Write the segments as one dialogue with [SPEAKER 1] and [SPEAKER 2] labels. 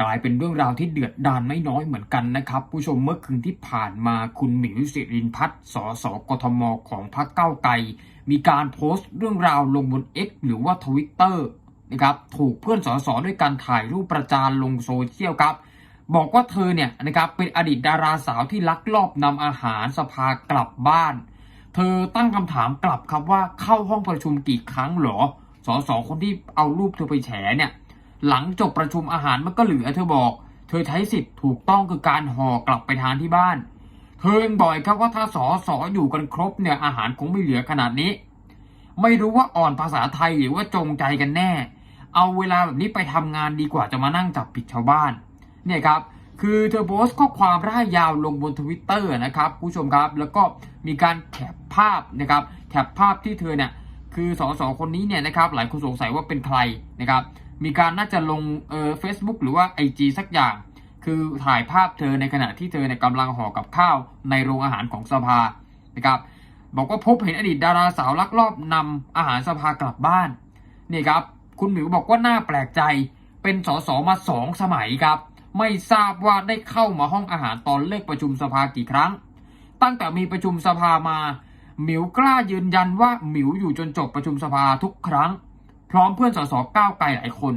[SPEAKER 1] กลายเป็นเรื่องราวที่เดือดดานไม่น้อยเหมือนกันนะครับ ผู้ชมเมื่อคืนที่ผ่านมาคุณหมิวสิรินพัฒน์สสกทมของพรรคเก้าไกล มีการโพสต์เรื่องราวลงบน X หรือว่าทวิตเตอร์นะครับถูกเพื่อนสสด้วยการถ่ายรูปประจานลงโซเชียลครับ บอกว่าเธอเนี่ยนะครับเป็นอดีตดาราสาวที่ลักลอบนำอาหารสภากลับบ้าน เธอตั้งคำถามกลับครับว่าเข้าห้องประชุมกี่ครั้งหรอสสคนที่เอารูปเธอไปแฉเนี่ย หลังจบประชุมอาหารมันก็เหลือเธอบอก เธอใช้สิทธิ์ถูกต้องคือการห่อกลับไปทานที่บ้าน เธอยังบอกอีกครับว่าถ้าสอสออยู่กันครบเนี่ยอาหารคงไม่เหลือขนาดนี้ ไม่รู้ว่าอ่อนภาษาไทยหรือว่าจงใจกันแน่ เอาเวลาแบบนี้ไปทำงานดีกว่าจะมานั่งจับผิดชาวบ้าน เนี่ยครับคือเธอโพสต์ข้อความร่ายยาวลงบนทวิตเตอร์นะครับผู้ชมครับ แล้วก็มีการแคปภาพนะครับแคปภาพที่เธอเนี่ยคือสสคนนี้เนี่ยนะครับหลายคนสงสัยว่าเป็นใครนะครับ มีการน่าจะลงเอ่อเฟซบุ๊กหรือว่า IG สักอย่าง คือถ่ายภาพเธอในขณะที่เธอเนี่ยกำลังห่อกับข้าวในโรงอาหารของสภานะครับบอกว่าพบเห็นอดีตดาราสาวลักลอบนำอาหารสภากลับบ้านนี่ครับคุณหมิวบอกว่าน่าแปลกใจเป็นสสมาสองสมัยครับ ไม่ทราบว่าได้เข้ามาห้องอาหารตอนเลิกประชุมสภากี่ครั้ง ตั้งแต่มีประชุมสภามาหมิวกล้ายืนยันว่าหมิวอยู่จนจบประชุมสภาทุกครั้ง พร้อมเพื่อนสสก้าวไกลหลายคน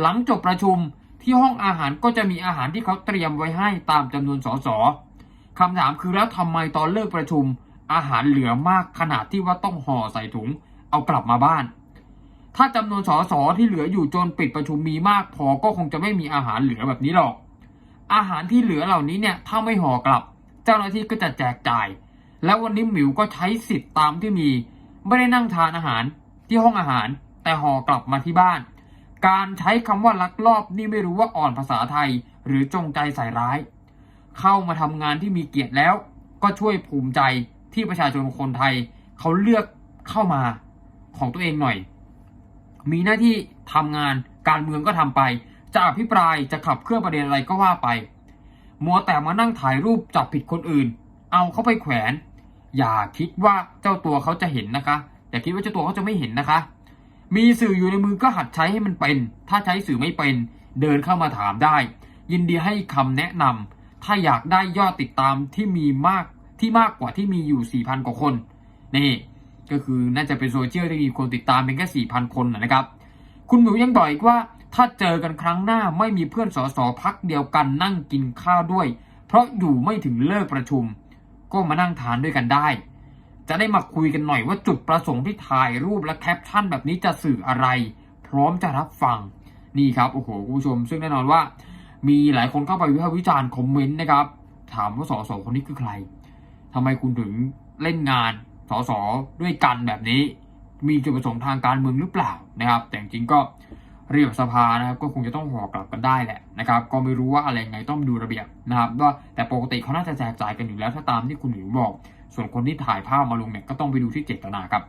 [SPEAKER 1] หลังจบประชุมที่ห้องอาหารก็จะมีอาหารที่เขาเตรียมไว้ให้ตามจำนวนสสคำถามคือแล้วทำไมตอนเลิกประชุม อาหารเหลือมากขนาดที่ว่าต้องห่อใส่ถุง เอากลับมาบ้าน ถ้าจำนวนสสที่เหลืออยู่จนปิดประชุมมีมากพอก็คงจะไม่มีอาหารเหลือแบบนี้หรอก อาหารที่เหลือเหล่านี้เนี่ยถ้าไม่ห่อกลับ เจ้าหน้าที่ก็จะแจกจ่าย แล้ววันนี้หมิวก็ใช้สิทธิ์ตามที่มี ไม่ได้นั่งทานอาหารที่ห้องอาหาร แต่ห่อกลับมาที่บ้าน การใช้คำว่าลักลอบนี่ไม่รู้ว่าอ่อนภาษาไทย หรือจงใจใส่ร้าย เข้ามาทำงานที่มีเกียรติแล้ว ก็ช่วยภูมิใจที่ประชาชนคนไทย เขาเลือกเข้ามาของตัวเองหน่อย มีหน้าที่ทำงานการเมืองก็ทำไป จะอภิปรายจะขับเคลื่อนประเด็นอะไรก็ว่าไป มัวแต่มานั่งถ่ายรูปจับผิดคนอื่น เอาเขาไปแขวน อย่าคิดว่าเจ้าตัวเขาจะเห็นนะคะ อย่าคิดว่าเจ้าตัวเขาจะไม่เห็นนะคะ มีสื่ออยู่ในมือก็หัดใช้ให้มันเป็น ถ้าใช้สื่อไม่เป็น เดินเข้ามาถามได้ ยินดีให้คำแนะนำถ้าอยากได้ยอดติดตามที่มีมากที่มากกว่าที่มีอยู่ 4,000 กว่าคน นี่ก็คือน่าจะเป็นโซเชียลที่มีคนติดตามเพียงแค่ 4,000 คนนะนะครับ คุณหมิวยังบอกอีกว่าถ้าเจอกันครั้งหน้าไม่มีเพื่อนสสพักเดียวกันนั่งกินข้าวด้วย เพราะอยู่ไม่ถึงเลิกประชุม ก็มานั่งทานด้วยกันได้ จะได้มาคุยกันหน่อยว่าจุดประสงค์ที่ถ่ายรูปและแคปชั่นแบบนี้จะสื่ออะไร พร้อมจะรับฟังนี่ครับโอ้โหคุณผู้ชม ซึ่งแน่นอนว่า มีหลายคนเข้าไปวิพากษ์วิจารณ์คอมเมนต์นะครับ ถามว่าสสคนนี้คือใครทำไมคุณถึงเล่นงานสสด้วยกันแบบนี้ มีจุดประสงค์ทางการเมืองหรือเปล่านะครับ แต่จริงก็เรียบสภานะครับ ก็คงจะต้องห่อกลับกันได้แหละนะครับ ก็ไม่รู้ว่าอะไรไงต้องดูระเบียบนะครับว่าแต่ปกติเขาน่าจะแจกจ่ายกันอยู่แล้วถ้าตามที่คุณหมิวบอก ส่วนคนที่ถ่ายภาพมาลงเนี่ยก็ต้องไปดูที่เจตนาครับ